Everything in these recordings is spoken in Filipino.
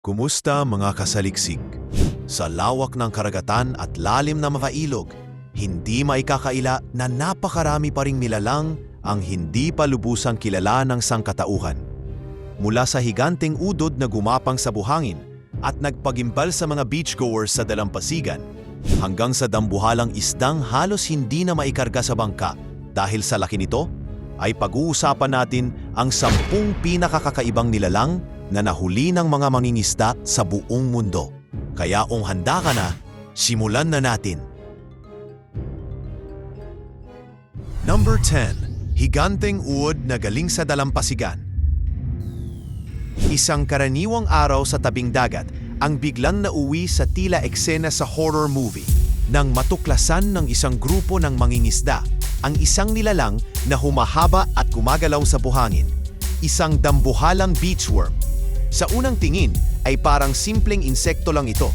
Kumusta mga kasaliksik? Sa lawak ng karagatan at lalim na mga ilog, hindi maikakaila na napakarami pa ring nilalang ang hindi pa lubusang kilala ng sangkatauhan. Mula sa higanteng udod na gumapang sa buhangin at nagpagimbal sa mga beachgoers sa dalampasigan, hanggang sa dambuhalang isdang halos hindi na maikarga sa bangka dahil sa laki nito, ay pag-uusapan natin ang sampung pinakakakaibang nilalang na nahuli ng mga mangingisda sa buong mundo. Kaya kung handa ka na, simulan na natin. Number 10. Higanteng uod na galing sa dalampasigan. Isang karaniwang araw sa tabing dagat ang biglang nauwi sa tila eksena sa horror movie nang matuklasan ng isang grupo ng mangingisda ang isang nilalang na humahaba at gumagalaw sa buhangin, isang dambuhalang beachworm. Sa unang tingin ay parang simpleng insekto lang ito.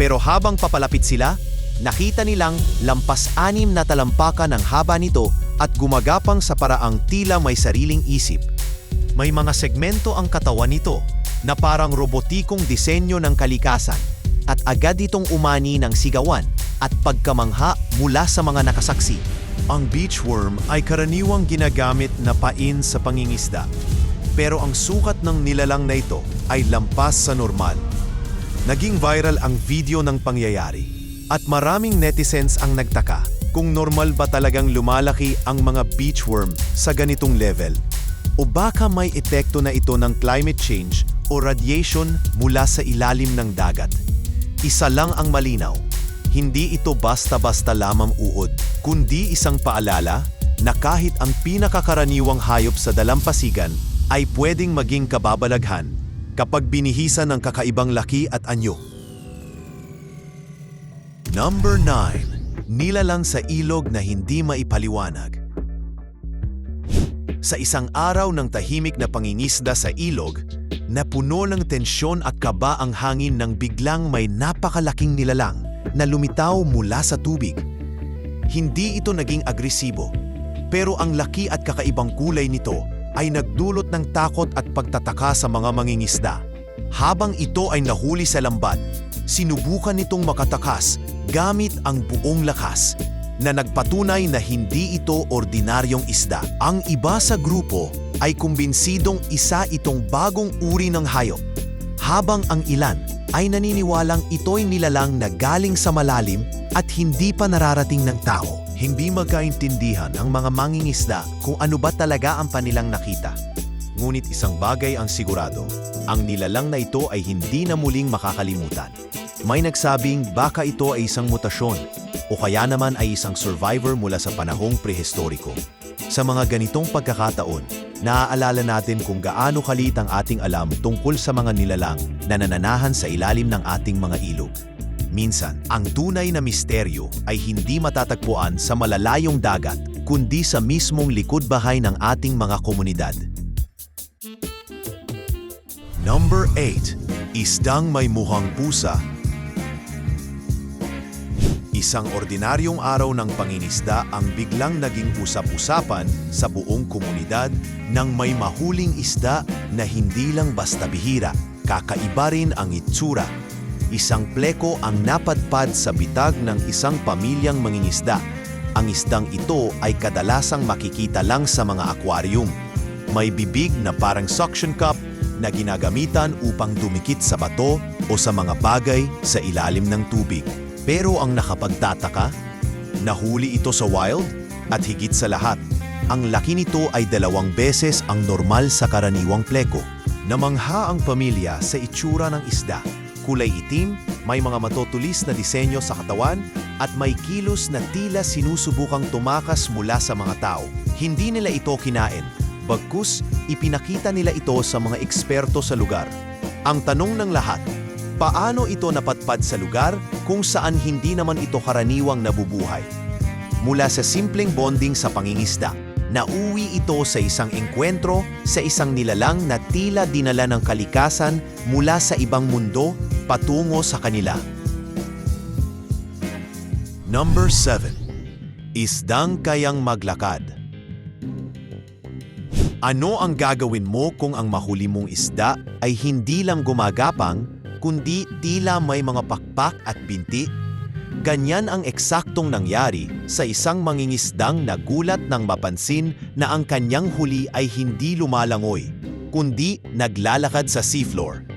Pero habang papalapit sila, nakita nilang lampas-anim na talampakan ang haba nito at gumagapang sa paraang tila may sariling isip. May mga segmento ang katawan nito na parang robotikong disenyo ng kalikasan at agad itong umani ng sigawan at pagkamangha mula sa mga nakasaksi. Ang beachworm ay karaniwang ginagamit na pain sa pangingisda. Pero ang sukat ng nilalang na ito ay lampas sa normal. Naging viral ang video ng pangyayari at maraming netizens ang nagtaka kung normal ba talagang lumalaki ang mga beachworm sa ganitong level. O baka may epekto na ito ng climate change o radiation mula sa ilalim ng dagat. Isa lang ang malinaw, hindi ito basta-basta lamang uod, kundi isang paalala na kahit ang pinakakaraniwang hayop sa dalampasigan ay pwedeng maging kababalaghan kapag binihisan ng kakaibang laki at anyo. Number 9. Nilalang sa ilog na hindi maipaliwanag. Sa isang araw ng tahimik na pangingisda sa ilog, napuno ng tensyon at kaba ang hangin nang biglang may napakalaking nilalang na lumitaw mula sa tubig. Hindi ito naging agresibo, pero ang laki at kakaibang kulay nito ay nagdulot ng takot at pagtataka sa mga mangingisda. Habang ito ay nahuli sa lambat, sinubukan nitong makatakas gamit ang buong lakas na nagpatunay na hindi ito ordinaryong isda. Ang iba sa grupo ay kumbinsidong isa itong bagong uri ng hayop, habang ang ilan ay naniniwalang ito'y nilalang na galing sa malalim at hindi pa nararating ng tao. Hindi magkaintindihan ang mga mangingisda kung ano ba talaga ang panilang nakita. Ngunit isang bagay ang sigurado, ang nilalang na ito ay hindi na muling makakalimutan. May nagsabing baka ito ay isang mutasyon o kaya naman ay isang survivor mula sa panahong prehistoriko. Sa mga ganitong pagkakataon, naaalala natin kung gaano kalit ang ating alam tungkol sa mga nilalang na nananahan sa ilalim ng ating mga ilog. Minsan, ang tunay na misteryo ay hindi matatagpuan sa malalayong dagat, kundi sa mismong likod bahay ng ating mga komunidad. Number 8. Isdang may muhang pusa Isang ordinaryong araw ng pangingisda ang biglang naging usap-usapan sa buong komunidad nang may mahuling isda na hindi lang basta bihira, kakaiba rin ang itsura. Isang pleko ang napadpad sa bitag ng isang pamilyang mangingisda. Ang isdang ito ay kadalasang makikita lang sa mga aquarium. May bibig na parang suction cup na ginagamitan upang dumikit sa bato o sa mga bagay sa ilalim ng tubig. Pero ang nakapagtataka, nahuli ito sa wild at higit sa lahat, ang laki nito ay dalawang beses ang normal sa karaniwang pleko. Namangha ang pamilya sa itsura ng isda. Kulay itim, may mga matutulis na disenyo sa katawan at may kilos na tila sinusubukang tumakas mula sa mga tao. Hindi nila ito kinain, bagkus ipinakita nila ito sa mga eksperto sa lugar. Ang tanong ng lahat, Paano ito napatpad sa lugar kung saan hindi naman ito karaniwang nabubuhay? Mula sa simpleng bonding sa pangingisda, nauwi ito sa isang engkwentro sa isang nilalang na tila dinala ng kalikasan mula sa ibang mundo patungo sa kanila. Number 7. Isdang kayang maglakad. Ano ang gagawin mo kung ang mahuli mong isda ay hindi lang gumagapang kundi tila may mga pakpak at binti. Ganyan ang eksaktong nangyari sa isang mangingisdang nagulat nang mapansin na ang kanyang huli ay hindi lumalangoy, kundi naglalakad sa seafloor.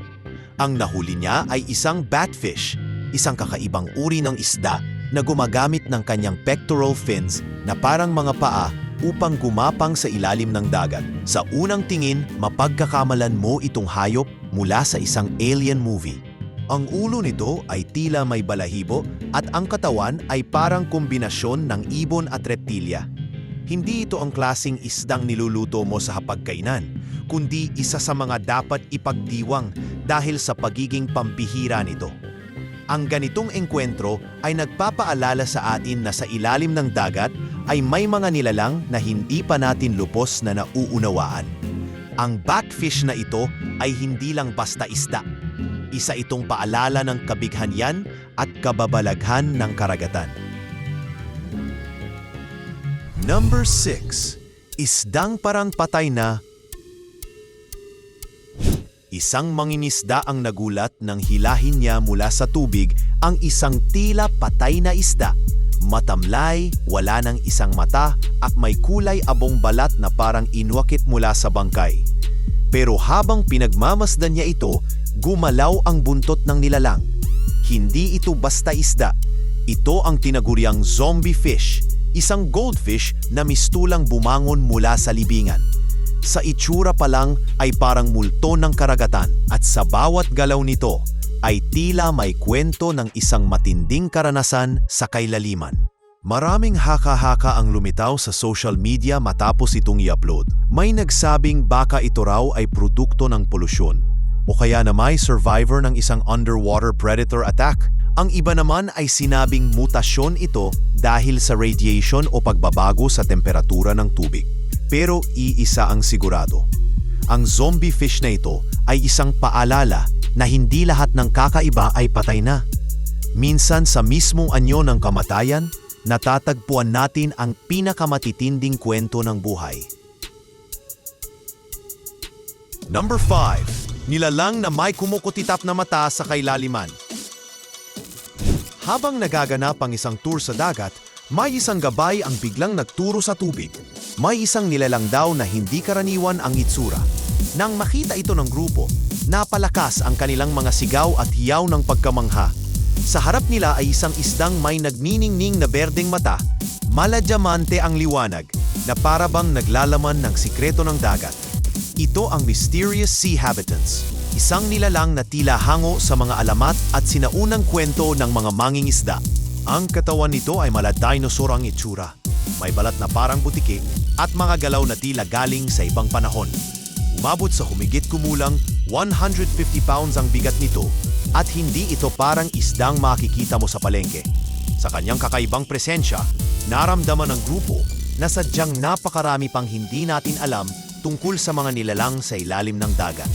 Ang nahuli niya ay isang batfish, isang kakaibang uri ng isda na gumagamit ng kanyang pectoral fins na parang mga paa upang gumapang sa ilalim ng dagat. Sa unang tingin, mapagkakamalan mo itong hayop mula sa isang alien movie. Ang ulo nito ay tila may balahibo at ang katawan ay parang kombinasyon ng ibon at reptilya. Hindi ito ang klasing isdang niluluto mo sa hapagkainan, kundi isa sa mga dapat ipagdiwang dahil sa pagiging pambihira nito. Ang ganitong engkwentro ay nagpapaalala sa atin na sa ilalim ng dagat ay may mga nilalang na hindi pa natin lupos na nauunawaan. Ang batfish na ito ay hindi lang basta isda. Isa itong paalala ng kabighanyan at kababalaghan ng karagatan. Number 6. Isdang parang patay na Isang mangingisda ang nagulat nang hilahin niya mula sa tubig ang isang tila patay na isda. Matamlay, wala ng isang mata at may kulay abong balat na parang inwakit mula sa bangkay. Pero habang pinagmamasdan niya ito, gumalaw ang buntot ng nilalang. Hindi ito basta isda. Ito ang tinaguriang zombie fish, isang goldfish na mistulang bumangon mula sa libingan. Sa itsura pa lang ay parang multo ng karagatan at sa bawat galaw nito ay tila may kwento ng isang matinding karanasan sa kailaliman. Maraming haka-haka ang lumitaw sa social media matapos itong i-upload. May nagsabing baka ito raw ay produkto ng polusyon o kaya na may survivor ng isang underwater predator attack. Ang iba naman ay sinabing mutasyon ito dahil sa radiation o pagbabago sa temperatura ng tubig. Pero iisa ang sigurado. Ang zombie fish na ito ay isang paalala na hindi lahat ng kakaiba ay patay na. Minsan sa mismong anyo ng kamatayan, natatagpuan natin ang pinakamatitinding kwento ng buhay. Number 5. Nilalang na may kumukutitap na mata sa kailaliman. Habang nagaganap ang isang tour sa dagat, may isang gabay ang biglang nagturo sa tubig. May isang nilalang daw na hindi karaniwan ang itsura. Nang makita ito ng grupo, napalakas ang kanilang mga sigaw at hiyaw ng pagkamangha. Sa harap nila ay isang isdang may nagniningning na berdeng mata, maladyamante ang liwanag, na parabang naglalaman ng sikreto ng dagat. Ito ang Mysterious Sea Habitants, isang nilalang na tila hango sa mga alamat at sinaunang kwento ng mga mangingisda. Ang katawan nito ay mala dinosaur ang itsura. May balat na parang butiki at mga galaw na tila galing sa ibang panahon. Umabot sa humigit kumulang 150 pounds ang bigat nito at hindi ito parang isdang makikita mo sa palengke. Sa kanyang kakaibang presensya, naramdaman ng grupo na sadyang napakarami pang hindi natin alam tungkol sa mga nilalang sa ilalim ng dagat.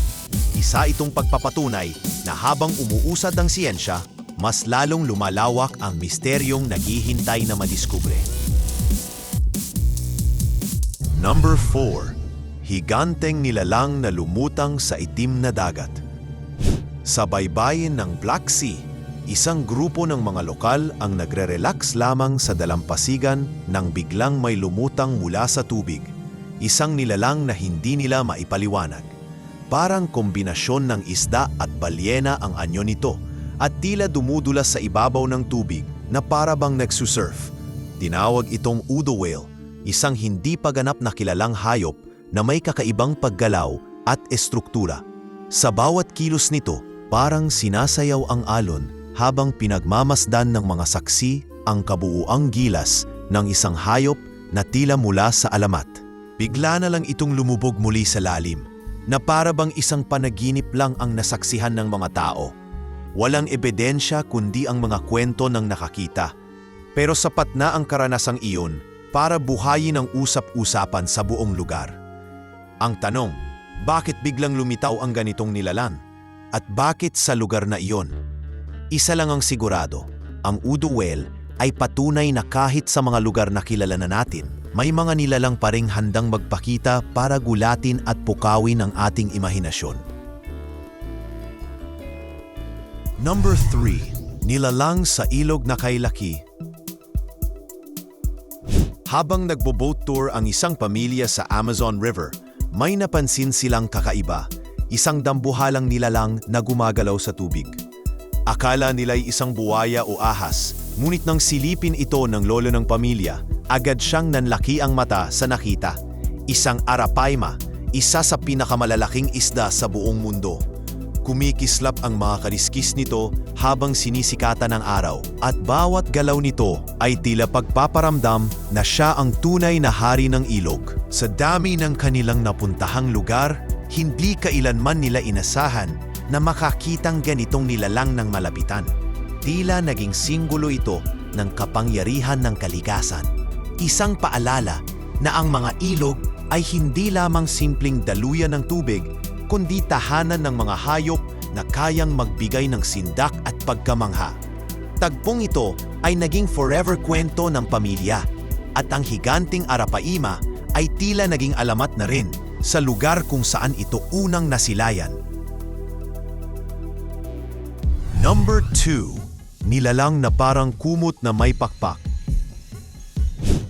Isa itong pagpapatunay na habang umuusad ang siyensya, mas lalong lumalawak ang misteryong naghihintay na madiskubre. Number 4. Higanteng nilalang na lumutang sa itim na dagat. Sa baybayin ng Black Sea, isang grupo ng mga lokal ang nagre-relax lamang sa dalampasigan nang biglang may lumutang mula sa tubig. Isang nilalang na hindi nila maipaliwanag. Parang kombinasyon ng isda at balyena ang anyo nito at tila dumudulas sa ibabaw ng tubig na parabang nagsusurf. Tinawag itong Udo whale isang hindi paganap na kilalang hayop na may kakaibang paggalaw at estruktura. Sa bawat kilos nito, parang sinasayaw ang alon habang pinagmamasdan ng mga saksi ang kabuuang gilas ng isang hayop na tila mula sa alamat. Bigla na lang itong lumubog muli sa lalim, na parabang isang panaginip lang ang nasaksihan ng mga tao. Walang ebidensya kundi ang mga kwento ng nakakita. Pero sapat na ang karanasang iyon para buhayin ang usap-usapan sa buong lugar. Ang tanong, bakit biglang lumitaw ang ganitong nilalang? At bakit sa lugar na iyon? Isa lang ang sigurado, ang Udo Well ay patunay na kahit sa mga lugar na kilala na natin, may mga nilalang pa ring handang magpakita para gulatin at pukawin ang ating imahinasyon. Number 3. Nilalang sa ilog na kay laki. Habang nagbo-boat tour ang isang pamilya sa Amazon River, may napansin silang kakaiba, isang dambuhalang nilalang na gumagalaw sa tubig. Akala nila'y isang buwaya o ahas, ngunit nang silipin ito ng lolo ng pamilya, agad siyang nanlaki ang mata sa nakita. Isang arapaima, isa sa pinakamalalaking isda sa buong mundo. Kumikislap ang mga kaliskis nito habang sinisikatan ng araw at bawat galaw nito ay tila pagpaparamdam na siya ang tunay na hari ng ilog. Sa dami ng kanilang napuntahang lugar, hindi kailanman nila inasahan na makakitang ganitong nilalang ng malapitan. Tila naging singgulo ito ng kapangyarihan ng kalikasan. Isang paalala na ang mga ilog ay hindi lamang simpleng daluyan ng tubig, kundi tahanan ng mga hayop na kayang magbigay ng sindak at pagkamangha. Tagpong ito ay naging forever kwento ng pamilya at ang higanting arapaima ay tila naging alamat na rin sa lugar kung saan ito unang nasilayan. Number 2. Nilalang na parang kumot na may pakpak.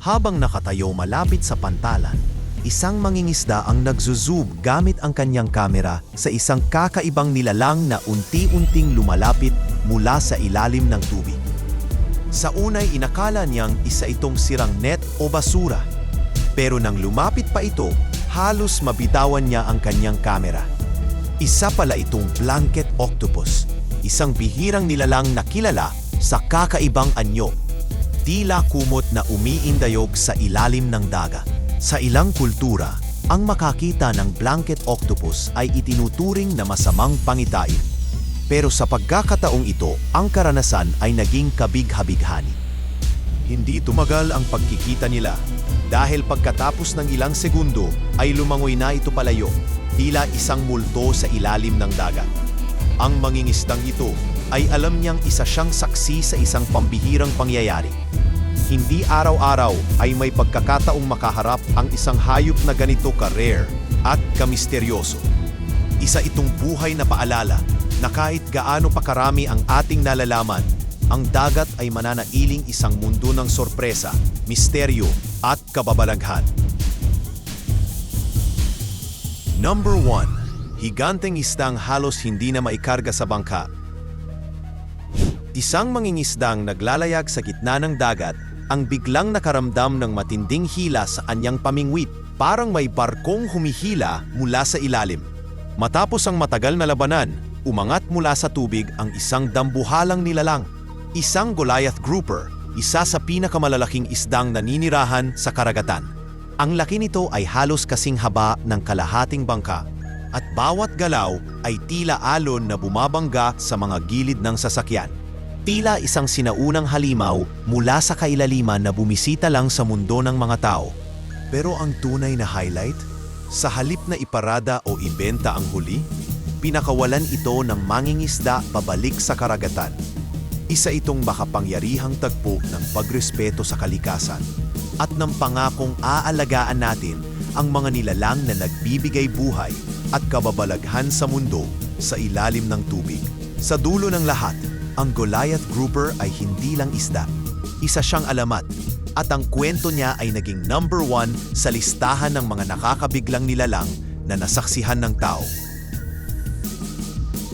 Habang nakatayo malapit sa pantalan, isang mangingisda ang nagzuzoom gamit ang kanyang kamera sa isang kakaibang nilalang na unti-unting lumalapit mula sa ilalim ng tubig. Sa unay inakala niyang isa itong sirang net o basura. Pero nang lumapit pa ito, halos mabitawan niya ang kanyang kamera. Isa pala itong blanket octopus, isang bihirang nilalang na kilala sa kakaibang anyo. Tila kumot na umiindayog sa ilalim ng dagat. Sa ilang kultura, ang makakita ng blanket octopus ay itinuturing na masamang pangitain. Pero sa pagkakataong ito, ang karanasan ay naging kabig-habighani. Hindi tumagal ang pagkikita nila dahil pagkatapos ng ilang segundo ay lumangoy na ito palayo, tila isang multo sa ilalim ng dagat. Ang mangingistang ito ay alam niyang isa siyang saksi sa isang pambihirang pangyayari. Hindi araw-araw ay may pagkakataong makaharap ang isang hayop na ganito ka-rare at kamisteryoso. Isa itong buhay na paalala na kahit gaano pa karami ang ating nalalaman, ang dagat ay mananailing isang mundo ng sorpresa, misteryo at kababalaghan. Number 1. Higanteng istang halos hindi na maikarga sa bangka. Isang mangingisdang naglalayag sa gitna ng dagat ang biglang nakaramdam ng matinding hila sa anyang pamingwit, parang may barkong humihila mula sa ilalim. Matapos ang matagal na labanan, umangat mula sa tubig ang isang dambuhalang nilalang, isang Goliath grouper, isa sa pinakamalalaking isdang naninirahan sa karagatan. Ang laki nito ay halos kasing haba ng kalahating bangka at bawat galaw ay tila alon na bumabangga sa mga gilid ng sasakyan. Tila isang sinaunang halimaw mula sa kailaliman na bumisita lang sa mundo ng mga tao. Pero ang tunay na highlight, sa halip na iparada o ibenta ang huli, pinakawalan ito ng mangingisda pabalik sa karagatan. Isa itong makapangyarihang tagpo ng pagrespeto sa kalikasan at ng pangakong aalagaan natin ang mga nilalang na nagbibigay buhay at kababalaghan sa mundo sa ilalim ng tubig. Sa dulo ng lahat, ang Goliath Grouper ay hindi lang isda. Isa siyang alamat at ang kwento niya ay naging number one sa listahan ng mga nakakabiglang nilalang na nasaksihan ng tao.